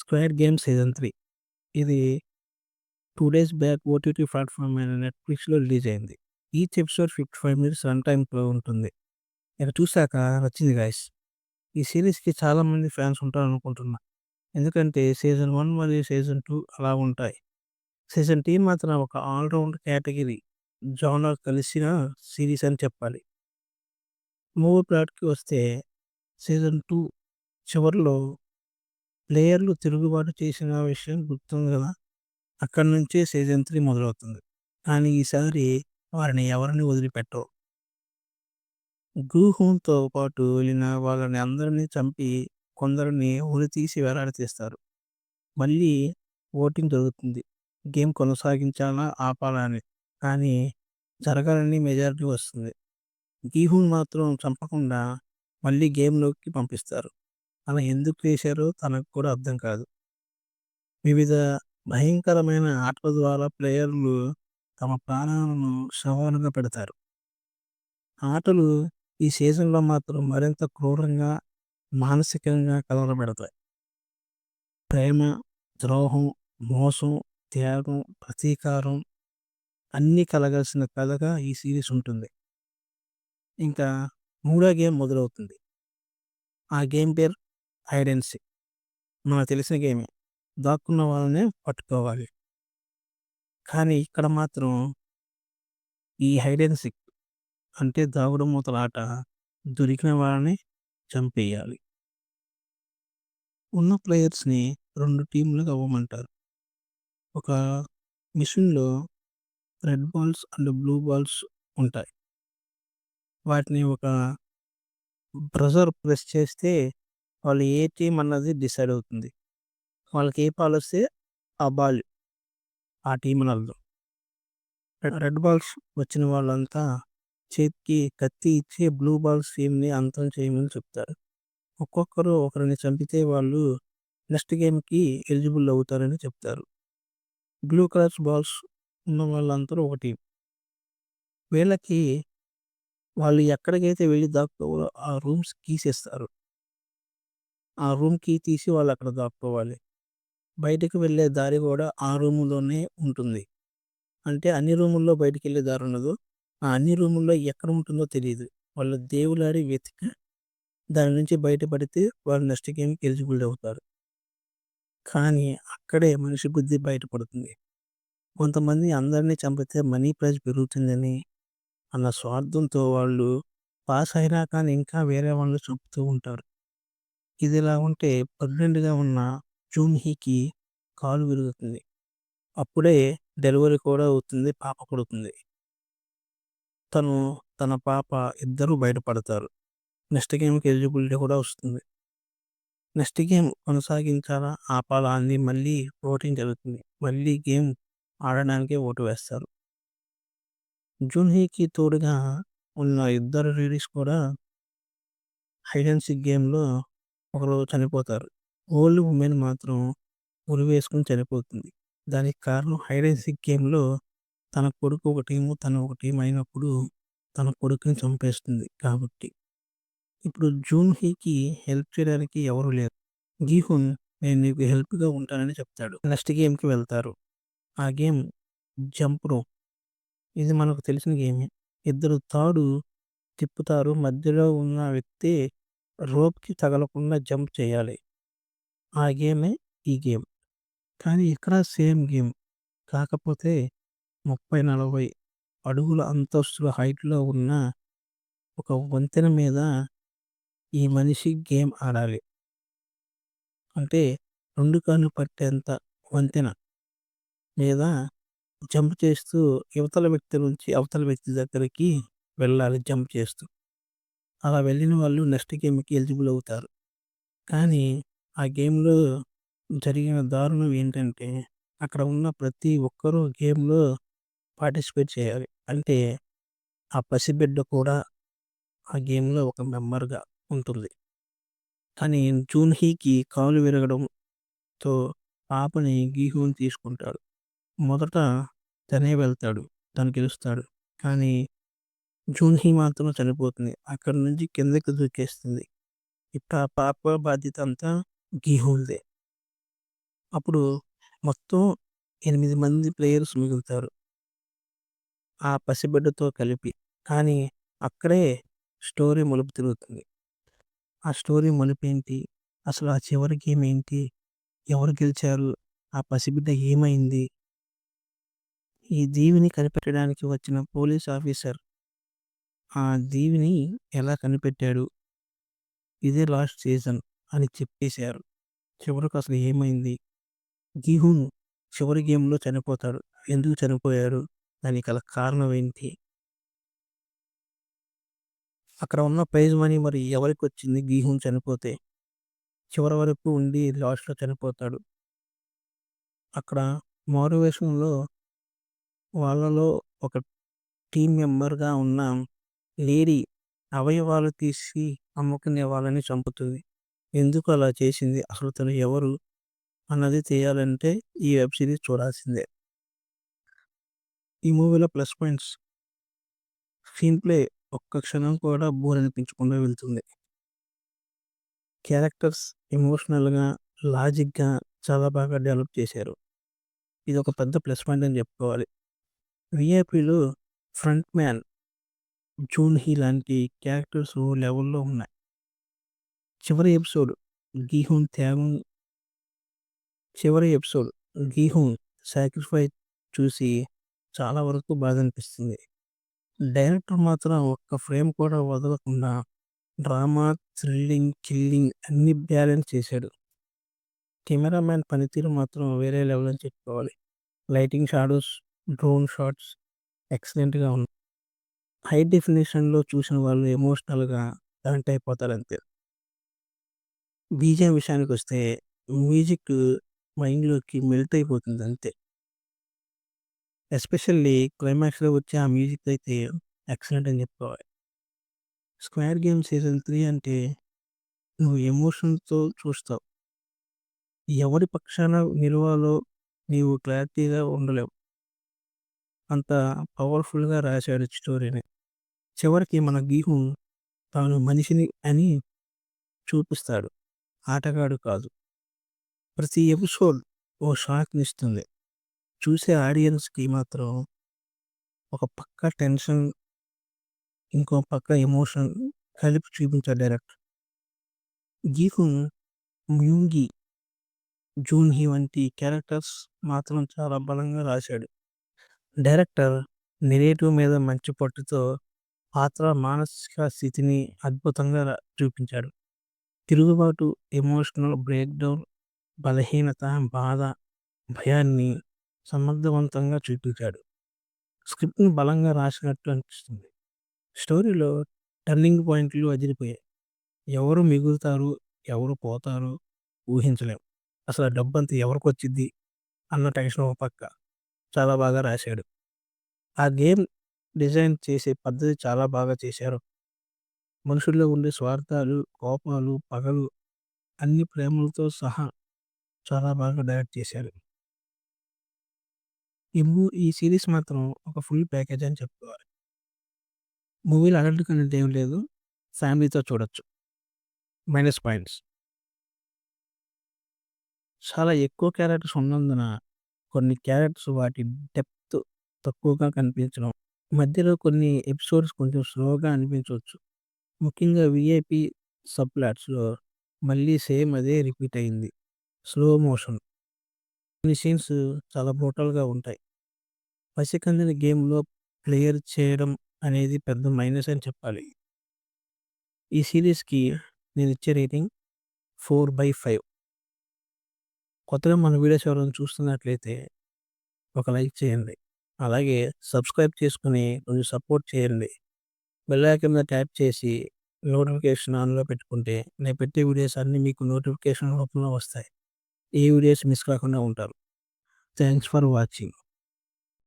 Square Game season three ఇది two days back OTT platform అయిన నెట్ఫ్లిక్స్లో రిలీజ్ అయింది. Each episode fifty five minutes run టైంలో ఉంటుంది. ఇక చూశాక నచ్చింది గాయస్. ఈ సిరీస్కి చాలామంది ఫ్యాన్స్ ఉంటారు అనుకుంటున్నా. ఎందుకంటే సీజన్ వన్ మరియు సీజన్ టూ అలా ఉంటాయి. సీజన్ టీ మాత్రం ఒక ఆల్రౌండ్ కేటగిరీ జానర్ కలిసిన సిరీస్ అని చెప్పాలి. మూవీ ప్లాట్కి వస్తే సీజన్ టూ చివరిలో ప్లేయర్లు తిరుగుబాటు చేసిన విషయం గుర్తుంది కదా! అక్కడి నుంచే సీజన్ త్రీ మొదలవుతుంది. కానీ ఈసారి వారిని ఎవరిని వదిలిపెట్టరు గూహంతో పాటు వెళ్ళిన వాళ్ళని అందరినీ చంపి కొందరిని ఉరి తీసి వేలాడతీస్తారు. మళ్ళీ ఓటింగ్ జరుగుతుంది. గేమ్ కొనసాగించాలా ఆపాలా అని. కానీ జరగాలని మెజారిటీ వస్తుంది. గీహున్ మాత్రం చంపకుండా మళ్ళీ గేమ్లోకి పంపిస్తారు. అలా ఎందుకు చేశారో తనకు కూడా అర్థం కాదు. వివిధ భయంకరమైన ఆటల ద్వారా ప్లేయర్లు తమ ప్రాణాలను సవాలుగా పెడతారు. ఆటలు ఈ సీజన్లో మాత్రం మరింత క్రూరంగా మానసికంగా కలవరపెడతాయి ప్రేమ ద్రోహం మోసం త్యాగం ప్రతీకారం అన్నీ కలగాల్సిన కథగా ఈ సిరీస్ ఉంటుంది. ఇంకా మూడో గేమ్ మొదలవుతుంది. ఆ గేమ్ పేరు హైడెన్సీ. మనకు తెలిసిన గేమే. దాక్కున్న వాళ్ళనే పట్టుకోవాలి. కానీ ఇక్కడ మాత్రం ఈ హైడెన్సీ అంటే దాగుడు మూతల ఆట దొరికిన వాళ్ళని చంపేయాలి. ఉన్న ప్లేయర్స్ని రెండు టీంలుగా అవ్వమంటారు. ఒక మిషన్లో red balls and blue balls ఉంటాయి. వాటిని ఒక బ్రజర్ ప్రెస్ చేస్తే వాళ్ళు ఏ టీం అన్నది డిసైడ్ అవుతుంది. వాళ్ళకి ఏ బాల్ వస్తే ఆ బాల్ ఆ టీం అనదు రెడ్ బాల్స్ వచ్చిన వాళ్ళంతా చేతికి కత్తి ఇచ్చి బ్లూ బాల్స్ టీంని అంతం చేయమని చెప్తారు. ఒక్కొక్కరు ఒకరిని చంపితే వాళ్ళు నెక్స్ట్ గేమ్కి ఎలిజిబుల్ అవుతారని చెప్తారు. బ్లూ కలర్స్ బాల్స్ ఉన్న వాళ్ళందరూ ఒక టీం వీళ్ళకి వాళ్ళు ఎక్కడికైతే వెళ్ళి దాక్కోవాలో ఆ రూమ్స్ గీసేస్తారు. ఆ రూమ్ కీ తీసి వాళ్ళు అక్కడ దాక్కోవాలి. బయటకు వెళ్ళే దారి కూడా ఆ రూములోనే ఉంటుంది. అంటే అన్ని రూముల్లో బయటికి వెళ్ళే దారి ఉండదు. ఆ అన్ని రూముల్లో ఎక్కడ ఉంటుందో తెలియదు వాళ్ళు దేవులాడి వెతికి దాని నుంచి బయటపడితే వాళ్ళు నెక్స్ట్ గేమ్కి ఎలిజిబుల్ అవుతారు. కానీ అక్కడే మనిషి బుద్ధి బయటపడుతుంది. కొంతమంది అందరినీ చంపితే మనీ ప్రైజ్ పెరుగుతుందని అన్న స్వార్థంతో వాళ్ళు పాస్ అయినా కానీ ఇంకా వేరే వాళ్ళు చంపుతూ ఉంటారు. ఇదిలా ఉంటే ప్రెగ్నెంట్గా ఉన్న జూమ్హీకి కాలు విరుగుతుంది. అప్పుడే డెలివరీ కూడా అవుతుంది పాప పుడుతుంది. తను తన పాప ఇద్దరు బయటపడతారు. నెక్స్ట్ గేమ్కి ఎలిజిబిలిటీ కూడా వస్తుంది. Next game కొనసాగించాలా? ఆపాలా అని మళ్ళీ ఓటింగ్ జరుగుతుంది. మళ్ళీ గేమ్ ఆడడానికి ఓటు వేస్తారు. జూన్హీకి తోడుగా ఉన్న ఇద్దరు లేడీస్ కూడా హైడెన్సిక్ గేమ్లో ఒకరు చనిపోతారు. ఓల్డ్ ఉమెన్ మాత్రం ఉరి వేసుకుని చనిపోతుంది. దానికి కారణం హైడెన్సిక్ గేమ్లో తన కొడుకు ఒక టీము తను ఒక టీం అయినప్పుడు తన కొడుకుని చంపేస్తుంది కాబట్టి. ఇప్పుడు జూన్ హీకి హెల్ప్ చేయడానికి ఎవరు లేరు. గీహున్ నేను నీకు హెల్ప్గా ఉంటానని చెప్తాడు. నెక్స్ట్ గేమ్కి వెళ్తారు. ఆ గేమ్ జంప్ రో. ఇది మనకు తెలిసిన గేమే. ఇద్దరు తాడు తిప్పుతారు. మధ్యలో ఉన్న వ్యక్తి రోప్కి తగలకుండా జంప్ చేయాలి. ఆ గేమే ఈ గేమ్. కానీ ఇక్కడ సేమ్ గేమ్. కాకపోతే ముప్పై నలభై అడుగుల అంతస్తుల హైట్లో ఉన్న ఒక వంతెన మీద ఈ మనిషి గేమ్ ఆడాలి. అంటే రెండు కాళ్ళు పట్టేంత వంతెన మీద జంప్ చేస్తూ యువతల వ్యక్తి నుంచి అవతల వ్యక్తి దగ్గరికి వెళ్ళాలి జంప్ చేస్తూ. అలా వెళ్ళిన వాళ్ళు నెక్స్ట్ గేమ్కి ఎలిజిబుల్ అవుతారు. కానీ ఆ గేమ్లో జరిగిన దారుణం ఏంటంటే అక్కడ ఉన్న ప్రతి ఒక్కరూ గేమ్లో పార్టిసిపేట్ చేయాలి. అంటే ఆ పసిబిడ్డ కూడా ఆ గేమ్లో ఒక మెంబర్గా ఉంటుంది. కానీ జూన్హీకి కాలు విరగడంతో పాపని గీహోని తీసుకుంటాడు. మొదట తనే వెళ్తాడు తను గెలుస్తాడు. కానీ జూన్హీ మాత్రం చనిపోతుంది అక్కడి నుంచి కిందకి దూకేస్తుంది ఇక పాప బాధ్యత అంతా గీహూల్దే అప్పుడు మొత్తం ఎనిమిది మంది ప్లేయర్స్ మిగులుతారు. ఆ పసిబిడ్డతో కలిపి. కానీ అక్కడే స్టోరీ మలుపు తిరుగుతుంది. ఆ స్టోరీ మలుపేంటి? అసలు ఆ చివరి గేమ్ ఏంటి? ఎవరు గెలిచారు? ఆ పసిబిడ్డ ఏమైంది? ఈ దీవిని కనిపెట్టడానికి వచ్చిన పోలీస్ ఆఫీసర్ ఆ దీవిని ఎలా కనిపెట్టాడు? ఇదే లాస్ట్ సీజన్ అని చెప్పేశారు. చివరకు అసలు ఏమైంది? గీహూన్ చివరి గేమ్‌లో చనిపోతాడు. ఎందుకు చనిపోయారు? దానికి గల కారణం ఏంటి? అక్కడ ఉన్న ప్రైజ్ మనీ మరి ఎవరికొచ్చింది గీహూన్ చనిపోతే? చివరి వరకు ఉండి లాస్ట్‌లో చనిపోతాడు. అక్కడ మారువేషంలో వాళ్ళలో ఒక టీమ్ మెంబర్‌గా ఉన్న లేడీ అవయవాలు తీసి అమ్ముకునే వాళ్ళని చంపుతుంది. ఎందుకు అలా చేసింది? అసలు తను ఎవరు? అన్నది తెలియాలంటే ఈ వెబ్ సిరీస్ చూడాల్సిందే. ఈ మూవీలో ప్లస్ పాయింట్స్ స్క్రీన్ ప్లే ఒక్క క్షణం కూడా బోర్ అనిపించకుండా వెళ్తుంది. క్యారెక్టర్స్ ఎమోషనల్‌గా, లాజిక్‌గా చాలా బాగా డెవలప్ చేశారు. ఇది ఒక పెద్ద ప్లస్ పాయింట్ అని చెప్పుకోవాలి. వీఐపీలో ఫ్రంట్ మ్యాన్ జూన్ హీ లాంటి క్యారెక్టర్స్ ఓ లెవెల్‌లో ఉన్నాయి. చివరి ఎపిసోడ్ గీహూన్ త్యాగం చివరి ఎపిసోడ్ గీహూన్ సాక్రిఫైస్ చూసి చాలా వరకు బాధ అనిపిస్తుంది. డైరెక్టర్ మాత్రం ఒక్క ఫ్రేమ్ కూడా వదలకుండా డ్రామా, థ్రిల్లింగ్, కిల్లింగ్ అన్నీ బ్యాలెన్స్ చేశాడు. కెమెరామ్యాన్ పనితీరు మాత్రం వేరే లెవెల్ అని చెప్పుకోవాలి. లైటింగ్, షాడోస్, డ్రోన్ షాట్స్ ఎక్సలెంట్‌గా ఉన్నాయి. హై డెఫినేషన్లో చూసిన వాళ్ళు ఎమోషనల్‌గా కనెక్ట్ అయిపోతారు అంతే. బీజీఎం విషయానికొస్తే మ్యూజిక్ మైండ్‌లోకి మెల్ట్ అయిపోతుంది అంతే. ఎస్పెషల్లీ క్లైమాక్స్‌లో వచ్చే ఆ మ్యూజిక్ అయితే ఎక్సలెంట్ అని చెప్పుకోవాలి. స్క్వేర్ గేమ్ సీజన్ 3 అంటే నువ్వు ఎమోషన్‌తో చూస్తావు. ఎవరి పక్షాన నిలవాలో నీవు క్లారిటీగా ఉండలేవు. అంత పవర్‌ఫుల్‌గా రాశాడు స్టోరీని. చివరికి మన గీహం తాను మనిషిని అని చూపిస్తాడు. ఆటగాడు కాదు. ప్రతి ఎపిసోడ్ ఓ షాక్‌నిస్తుంది. చూసే ఆడియన్స్‌కి మాత్రం ఒక పక్క టెన్షన్, ఇంకో పక్క ఎమోషన్ కలిపి చూపించాడు director. Gihun Myunggi, Jun Hee వంటి క్యారెక్టర్స్ మాత్రం చాలా బలంగా రాశాడు. డైరెక్టర్ నెరేటివ్ మీద మంచి పట్టుతో పాత్ర మానసిక స్థితిని అద్భుతంగా చూపించాడు. తిరుగుబాటు, ఎమోషనల్ బ్రేక్‌డౌన్, బలహీనత, బాధ, భయాన్ని సమర్థవంతంగా చూపించాడు. స్క్రిప్ట్‌ని బలంగా రాసినట్టు అనిపిస్తుంది. స్టోరీలో టర్నింగ్ పాయింట్లు అదిరిపోయాయి. ఎవరు మిగులుతారు? ఎవరు పోతారు? ఊహించలేం. అసలు ఆ డబ్బంతా ఎవరికొచ్చిద్ది? అన్న టెన్షన్ ఒక పక్క. చాలా బాగా రాశాడు. ఆ గేమ్ డిజైన్ చేసే పద్ధతి చాలా బాగా చేశారు. మనుషుల్లో ఉండే స్వార్థాలు, కోపాలు, పగలు అన్ని ప్రేమలతో సహా చాలా బాగా డైరెక్ట్ చేశారు. ఈ మూ ఈ సీరీస్ మాత్రం ఒక ఫుల్ ప్యాకేజ్ అని చెప్పుకోవాలి. మూవీలో అడల్ట్ కంటెంట్ ఏమి లేదు. ఫ్యామిలీతో చూడొచ్చు. మైనస్ పాయింట్స్ చాలా ఎక్కువ క్యారెక్టర్స్ ఉన్నందున కొన్ని క్యారెక్టర్స్ వాటి డెప్త్ తక్కువగా కనిపించడం. మధ్యలో కొన్ని ఎపిసోడ్స్ కొంచెం స్లోగా అనిపించవచ్చు. ముఖ్యంగా వీఐపీ సబ్‌ప్లాట్స్‌లో మళ్ళీ సేమ్ అదే రిపీట్ అయింది. Slow motion. కొన్ని సీన్స్ చాలా బ్రూటల్‌గా ఉంటాయి. పసికందుని గేమ్‌లో ప్లేయర్ చేయడం అనేది పెద్ద మైనస్ అని చెప్పాలి. ఈ సీరీస్‌కి నేనిచ్చే రేటింగ్ 4/5. కొత్తగా మన వీడియోస్ ఎవరైనా చూస్తున్నట్లయితే ఒక లైక్ చేయండి. అలాగే సబ్స్క్రైబ్ చేసుకొని కొంచెం సపోర్ట్ చేయండి. బెల్ ఐకాన్ మీద ట్యాప్ చేసి నోటిఫికేషన్ ఆన్‌లో పెట్టుకుంటే నేను పెట్టే వీడియోస్ అన్నీ మీకు నోటిఫికేషన్ రూపంలో వస్తాయి. ఏ వీడియోస్ మిస్ కాకుండా ఉంటారు. Thanks for watching.